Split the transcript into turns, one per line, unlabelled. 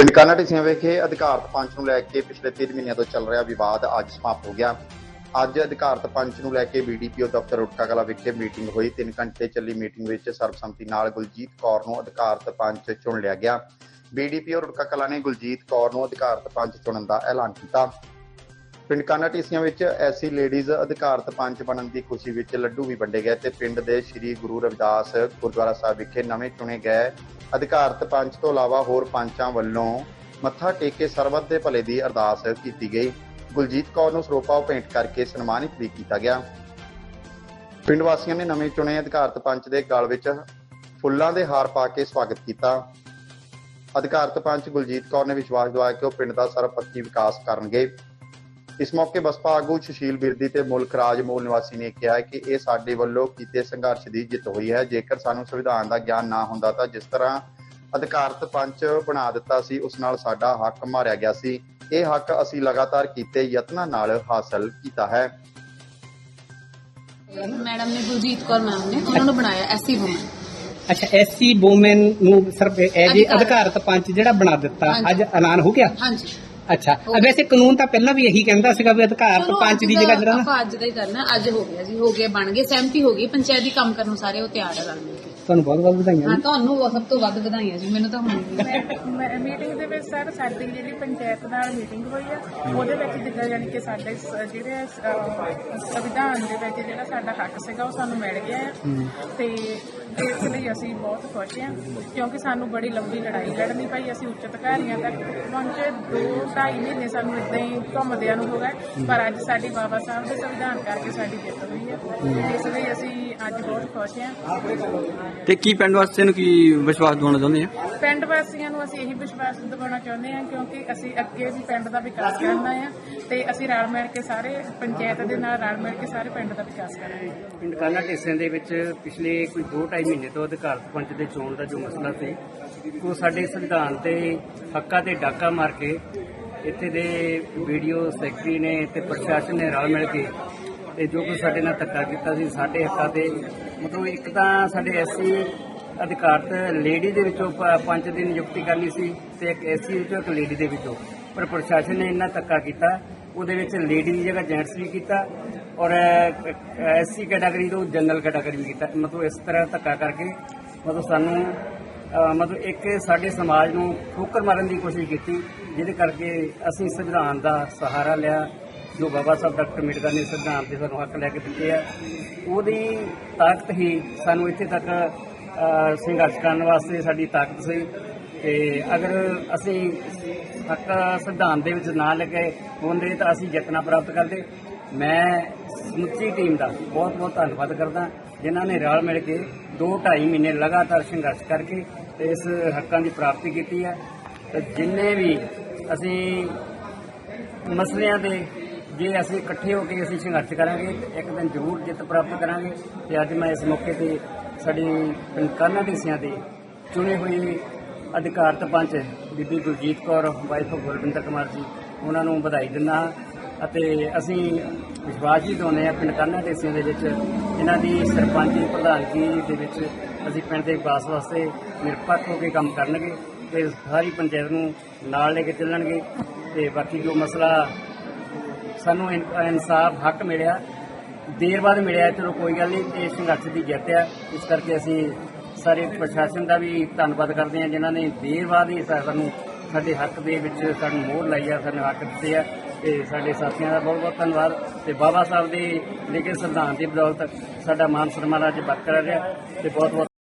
ਪਿੰਡ ਕਾਨਾ ਢਿੱਸੀਆਂ ਵਿਖੇ ਅਧਿਕਾਰਤ ਪੰਚ ਨੂੰ ਲੈ ਕੇ ਪਿਛਲੇ 3 ਮਹੀਨਿਆਂ ਤੋਂ ਚੱਲ ਰਿਹਾ ਵਿਵਾਦ ਅੱਜ ਸਮਾਪਤ ਹੋ ਗਿਆ। ਅੱਜ ਅਧਿਕਾਰਤ ਪੰਚ ਨੂੰ ਲੈ ਕੇ ਬੀਡੀਪੀਓ ਦਫ਼ਤਰ ਉਟਕਾ ਕਲਾ ਵਿਖੇ ਮੀਟਿੰਗ ਹੋਈ। 3 ਘੰਟੇ ਚੱਲੀ ਮੀਟਿੰਗ ਵਿੱਚ ਸਰਬਸੰਮਤੀ ਨਾਲ ਗੁਲਜੀਤ ਕੌਰ ਨੂੰ ਅਧਿਕਾਰਤ ਪੰਚ ਚੁਣ ਲਿਆ ਗਿਆ। ਬੀਡੀਪੀਓ ਉਟਕਾ ਕਲਾ ਨੇ ਗੁਲਜੀਤ ਕੌਰ ਨੂੰ ਅਧਿਕਾਰਤ ਪੰਚ ਚੁਣਨ ਦਾ ਐਲਾਨ ਕੀਤਾ। ਪਿੰਡ ਕਾਨਾ ਢੀਸੀਆਂ ਵਿੱਚ ਐਸੀ ਲੇਡੀਜ਼ ਅਧਿਕਾਰਤ ਪੰਚ ਬਣਨ ਦੀ ਖੁਸ਼ੀ ਵਿੱਚ ਲੱਡੂ ਵੀ ਵੰਡੇ ਗਏ ਤੇ ਪਿੰਡ ਦੇ ਸ੍ਰੀ ਗੁਰੂ ਰਵਿਦਾਸ ਗੁਰਦੁਆਰਾ ਸਾਹਿਬ ਵਿਖੇ ਨਵੇਂ ਚੁਣੇ ਗਏ ਅਧਿਕਾਰਤ ਪੰਚ ਤੋਂ ਇਲਾਵਾ ਹੋਰ ਪੰਚਾਂ ਵੱਲੋਂ ਮੱਥਾ ਟੇਕ ਕੇ ਸਰਬੱਤ ਦੇ ਭਲੇ ਦੀ ਅਰਦਾਸ ਕੀਤੀ ਗਈ। ਗੁਲਜੀਤ ਕੌਰ ਨੂੰ ਸਰੋਪਾ ਭੇਂਟ ਕਰਕੇ ਸਨਮਾਨਿਤ ਵੀ ਕੀਤਾ ਗਿਆ। ਪਿੰਡ ਵਾਸੀਆਂ ਨੇ ਨਵੇਂ ਚੁਣੇ ਅਧਿਕਾਰਤ ਪੰਚ ਦੇ ਗਲ ਵਿੱਚ ਫੁੱਲਾਂ ਦੇ ਹਾਰ ਪਾ ਕੇ ਸਵਾਗਤ ਕੀਤਾ। ਅਧਿਕਾਰਤ ਪੰਚ ਗੁਲਜੀਤ ਕੌਰ ਨੇ ਵਿਸ਼ਵਾਸ ਦਿਵਾਇਆ ਕਿ ਉਹ ਪਿੰਡ ਦਾ ਸਰਬਪੱਖੀ ਵਿਕਾਸ ਕਰਨਗੇ। ਇਸ ਮੌਕੇ ਬਸਪਾ ਆਗੂ ਸੁਸ਼ੀਲ ਬਿਰਦੀ ਤੇ ਮੁਲਕ ਰਾਜ ਮੂਲ ਨਿਵਾਸੀ ਨੇ ਕਿਹਾ ਹੈ ਕਿ ਇਹ ਸਾਡੇ ਵੱਲੋਂ ਕੀਤੇ ਸੰਘਰਸ਼ ਦੀ ਜਿੱਤ ਹੋਈ ਹੈ। ਜੇਕਰ ਸਾਨੂੰ ਸੰਵਿਧਾਨ ਦਾ ਗਿਆਨ ਨਾ ਹੁੰਦਾ ਤਾਂ ਜਿਸ ਤਰ੍ਹਾਂ ਅਧਿਕਾਰਤ ਪੰਚ ਬਣਾ ਦਿੱਤਾ ਸੀ ਉਸ ਨਾਲ ਸਾਡਾ ਹੱਕ ਮਾਰਿਆ ਗਿਆ ਸੀ। ਇਹ ਹੱਕ ਅਸੀਂ ਲਗਾਤਾਰ ਕੀਤੇ ਯਤਨਾਂ ਨਾਲ ਹਾਸਲ ਕੀਤਾ ਹੈ।
ਮੈਡਮ ਨੇ ਗੁਰਜੀਤ ਕੌਰ ਮੈਮ ਨੇ ਉਹਨਾਂ ਨੂੰ ਬਣਾਇਆ ਐਸੀ ਵੂਮਨ।
ਅੱਛਾ ਐਸਸੀ ਵੂਮਨ ਨੂੰ ਸਿਰਫ ਇਹ ਜੀ
ਅਧਿਕਾਰਤ।
ਪੰਚ ਜਿਹੜਾ ਬਣਾ ਦਿੱਤਾ। ਅੱਜ ਐਲਾਨ ਹੋ ਗਿਆ?
ਹਾਂਜੀ।
ਅੱਛਾ। ਅ, ਵੈਸੇ ਕਾਨੂੰਨ ਤਾਂ ਪਹਿਲਾਂ ਵੀ ਇਹੀ ਕਹਿੰਦਾ ਸੀਗਾ ਵੀ ਅਧਿਕਾਰਤ
ਚਲੋ
ਪੰਚ
ਅੱਜ
ਦੀ
ਦਾ
ਜਗ੍ਹਾ ਜਿਹੜਾ ਨਾ
ਆਪਾਂ ਅੱਜ ਦਾ ਹੀ ਕਰਨਾ। ਅੱਜ ਹੋ ਗਿਆ ਜੀ ਹੋ ਗਿਆ ਬਣ ਗਏ ਸਹਿਮਤੀ ਹੋ ਗਈ। ਪੰਚਾਇਤੀ ਕੰਮ ਕਰਨ ਨੂੰ ਸਾਰੇ ਉਹ ਤਿਆਰ ਹੈ ਰਲ ਮਿਲ ਕੇ।
ਤੁਹਾਨੂੰ ਬਹੁਤ ਬਹੁਤ ਵਧਾਈਆਂ
ਹਾਂ
ਜੀ।
ਤੁਹਾਨੂੰ ਉਹ ਸਭ ਤੋਂ ਵੱਧ ਵਧਾਈਆਂ ਜੀ ਮੈਨੂੰ ਤਾਂ ਹੁਣ ਵੀ।
ਮੀਟਿੰਗ ਦੇ ਵਿੱਚ ਸਰ ਸਾਡੀ ਜਿਹੜੀ ਪੰਚਾਇਤ ਨਾਲ ਮੀਟਿੰਗ ਹੋਈ ਆ ਉਹਦੇ ਵਿੱਚ ਜਿੱਦਾਂ ਯਾਨੀ ਕਿ ਸਾਡੇ ਸ- ਜਿਹੜੇ ਅਹ, ਸੰਵਿਧਾਨ ਦੇ ਵਿੱਚ ਜਿਹੜਾ ਸਾਡਾ ਹੱਕ ਸੀਗਾ ਉਹ ਸਾਨੂੰ ਮਿਲ ਗਿਆ ਆ। ਤੇ ਇਸ ਲਈ ਅਸੀਂ ਬਹੁਤ ਖੁਸ਼ ਹਾਂ ਕਿਉਂਕਿ ਸਾਨੂੰ ਬੜੀ ਲੰਬੀ ਲੜਾਈ ਲੜਨੀ ਪਈ ਅਸੀਂ ਉੱਚ ਅਧਿਕਾਰੀਆਂ ਤੱਕ ਪਹੁੰਚੇ। 2.5 ਮਹੀਨੇ ਸਾਨੂੰ ਇਦਾਂ ਹੀ ਘੁੰਮਦਿਆਂ ਨੂੰ ਹੋ ਗਏ ਪਰ ਅੱਜ ਸਾਡੀ ਬਾਬਾ ਸਾਹਿਬ ਦੇ ਸੰਵਿਧਾਨ ਕਰਕੇ ਸਾਡੀ ਜਿੱਤ ਹੋਈ ਹੈ। ਇਸ ਲਈ ਅਸੀਂ ਅੱਜ ਬਹੁਤ ਖੁਸ਼ ਹਾਂ।
ਤੇ ਕੀ ਪਿੰਡ ਵਾਸੀਆਂ ਨੂੰ ਕੀ ਵਿਸ਼ਵਾਸ ਦਿਵਾਉਣਾ ਚਾਹੁੰਦੇ ਆ?
ਪਿੰਡ ਵਾਸੀਆਂ ਨੂੰ ਅਸੀਂ ਇਹੀ ਵਿਸ਼ਵਾਸ ਦਿਵਾਉਣਾ ਚਾਹੁੰਦੇ ਹਾਂ ਕਿਉਂਕਿ ਅਸੀਂ ਅੱਗੇ ਵੀ ਪਿੰਡ ਦਾ ਵਿਕਾਸ ਕਰਨਾ ਹੈ। ਤੇ ਅਸੀਂ ਰਲ ਮਿਲ ਕੇ ਸਾਰੇ ਪੰਚਾਇਤ ਦੇ ਨਾਲ ਰਲ ਮਿਲ ਕੇ ਸਾਰੇ ਪਿੰਡ ਦਾ ਵਿਕਾਸ ਕਰਾਂਗੇ।
ਪਿੰਡ ਕਾਨਾ ਢੇਸਿਆਂ ਦੇ ਵਿੱਚ ਪਿਛਲੇ ਕੋਈ 2.5 ਮਹੀਨੇ ਤੋਂ ਅਧਿਕਾਰਤ ਪੰਚ ਦੇ ਚੋਣ ਦਾ ਜੋ ਮਸਲਾ ਸੀ, ਉਹ ਸਾਡੇ ਸੰਵਿਧਾਨ ਤੇ ਹੱਕਾਂ ਤੇ ਡਾਕਾ ਮਾਰ ਕੇ ਇੱਥੇ ਦੇ ਵੀਡੀਓ ਸੈਕਟਰੀ ਨੇ ਤੇ ਪ੍ਰਸ਼ਾਸਨ ਨੇ ਰਲ ਮਿਲ ਕੇ ਤੇ ਜੋ ਕੁਝ ਸਾਡੇ ਨਾਲ ਧੱਕਾ ਕੀਤਾ ਸੀ, ਸਾਡੇ ਹੱਕਾਂ ਤੇ ਮਤਲਬ ਇੱਕ ਤਾਂ ਸਾਡੇ ਐਸਸੀ ਅਧਿਕਾਰਤ ਲੇਡੀ ਦੇ ਵਿੱਚੋਂ ਪ- ਪੰਚ ਦੀ ਨਿਯੁਕਤੀ ਕਰਨੀ ਸੀ ਤੇ ਇੱਕ ਐਸਸੀ ਵਿੱਚੋਂ ਇੱਕ ਲੇਡੀ ਦੇ ਵਿੱਚੋਂ, ਪਰ ਪ੍ਰਸ਼ਾਸਨ ਨੇ ਇੰਨਾ ਧੱਕਾ ਕੀਤਾ ਉਹਦੇ ਵਿੱਚ ਲੇਡੀ ਦੀ ਜਗ੍ਹਾ ਜੈਂਟਸ ਵੀ ਕੀਤਾ ਔਰ ਐਸਸੀ ਕੈਟਾਗਰੀ ਤੋਂ ਜਨਰਲ ਕੈਟਾਗਰੀ ਵੀ ਕੀਤਾ। ਮਤਲਬ ਇਸ ਤਰ੍ਹਾਂ ਧੱਕਾ ਕਰਕੇ ਮਤਲਬ ਸਾਨੂੰ ਮਤਲਬ ਇੱਕ ਸਾਡੇ ਸਮਾਜ ਨੂੰ ਠੋਕਰ ਮਾਰਨ ਦੀ ਕੋਸ਼ਿਸ਼ ਕੀਤੀ, ਜਿਹਦੇ ਕਰਕੇ ਅਸੀਂ ਸੰਵਿਧਾਨ ਦਾ ਸਹਾਰਾ ਲਿਆ, ਜੋ ਬਾਬਾ ਸਾਹਿਬ ਡਾਕਟਰ ਅੰਬੇਡਕਰ ਨੇ ਸੰਵਿਧਾਨ ਦੇ ਸਾਨੂੰ ਹੱਕ ਲੈ ਕੇ ਦਿੱਤੇ ਆ। ਉਹਦੀ ਤਾਕਤ ਹੀ ਸਾਨੂੰ ਇੱਥੇ ਤੱਕ ਸੰਘਰਸ਼ ਕਰਨ ਵਾਸਤੇ ਸਾਡੀ ਤਾਕਤ ਸੀ। ਤੇ ਅਗਰ ਅਸੀਂ ਹੱਕ ਸੰਵਿਧਾਨ ਦੇ ਵਿੱਚ ਨਾ ਲੱਗੇ ਹੁੰਦੇ ਤਾਂ ਅਸੀਂ ਜਿੱਤਣਾ ਪ੍ਰਾਪਤ ਕਰਦੇ। ਮੈਂ ਸਮੁੱਚੀ ਟੀਮ ਦਾ ਬਹੁਤ ਬਹੁਤ ਧੰਨਵਾਦ ਕਰਦਾ, ਜਿਨ੍ਹਾਂ ਨੇ ਰਲ ਮਿਲ ਕੇ 2.5 ਮਹੀਨੇ ਲਗਾਤਾਰ ਸੰਘਰਸ਼ ਕਰਕੇ ਤੇ ਇਸ ਹੱਕਾਂ ਦੀ ਪ੍ਰਾਪਤੀ ਕੀਤੀ ਹੈ। ਤੇ ਜਿੰਨੇ ਵੀ ਅਸੀਂ ਮਸਲਿਆਂ ਦੇ ਜੇ ਅਸੀਂ ਇਕੱਠੇ ਹੋ ਕੇ ਅਸੀਂ ਸੰਘਰਸ਼ ਕਰਾਂਗੇ, ਇੱਕ ਦਿਨ ਜ਼ਰੂਰ ਜਿੱਤ ਪ੍ਰਾਪਤ ਕਰਾਂਗੇ। ਤੇ ਅੱਜ ਮੈਂ ਇਸ ਮੌਕੇ ਤੇ ਸਾਡੀ ਪਿੰਡ ਕਾਨਾ ਢੀਸੀਆਂ ਦੇ ਚੁਣੇ ਹੋਏ ਅਧਿਕਾਰਤ ਪੰਚ ਬੀਬੀ ਗੁਰਜੀਤ ਕੌਰ ਵਾਈਫ ਗੁਰਵਿੰਦਰ ਕੁਮਾਰ ਜੀ, ਉਹਨਾਂ ਨੂੰ ਵਧਾਈ ਦਿੰਦਾ ਅਤੇ ਅਸੀਂ ਵਿਸ਼ਵਾਸ ਹੀ ਦਿਵਾਉਂਦੇ ਹਾਂ ਪਿੰਡ ਕਾਨਾ ਢੀਸੀਆਂ ਦੇ ਵਿੱਚ। ਇਹਨਾਂ ਦੀ ਸਰਪੰਚੀ ਪ੍ਰਧਾਨਗੀ ਦੇ ਵਿੱਚ ਅਸੀਂ ਪਿੰਡ ਦੇ ਵਿਕਾਸ ਵਾਸਤੇ ਨਿਰਪੱਖ ਹੋ ਕੇ ਕੰਮ ਕਰਨਗੇ ਤੇ ਸਾਰੀ ਪੰਚਾਇਤ ਨੂੰ ਨਾਲ ਲੈ ਕੇ ਚੱਲਣਗੇ ਤੇ ਬਾਕੀ ਜੋ ਮਸਲਾ ਸਾਨੂੰ ਇਨ- ਇਨਸਾਫ ਹੱਕ ਮਿਲਿਆ, ਦੇਰ ਬਾਅਦ ਮਿਲਿਆ, ਚਲੋ ਕੋਈ ਗੱਲ ਨਹੀਂ ਤੇ ਸੰਘਰਸ਼ ਦੀ ਜਿੱਤ ਆ। ਇਸ ਕਰਕੇ ਅਸੀਂ ਸਾਰੇ ਪ੍ਰਸ਼ਾਸਨ ਦਾ ਵੀ ਧੰਨਵਾਦ ਕਰਦੇ ਹਾਂ, ਜਿਨ੍ਹਾਂ ਨੇ ਦੇਰ ਬਾਅਦ ਹੀ ਸਾਨੂੰ ਸਾਡੇ ਹੱਕ ਦੇ ਵਿੱਚ ਸਾਨੂੰ ਮੋਹਰ ਲਾਈ ਆ, ਸਾਨੂੰ ਹੱਕ ਦਿੱਤੇ ਆ। ਤੇ ਸਾਡੇ ਸਾਥੀਆਂ ਦਾ ਬਹੁਤ ਬਹੁਤ ਧੰਨਵਾਦ। ਤੇ ਬਾਬਾ ਸਾਹਿਬ ਦੇ ਲਿਖੇ ਸੰਵਿਧਾਨ ਦੀ ਬਦੌਲਤ ਸਾਡਾ ਮਾਨ ਸਨਮਾਨ ਅੱਜ ਬਰਕਰਾਰ ਰਿਹਾ ਤੇ ਬਹੁਤ ਬਹੁਤ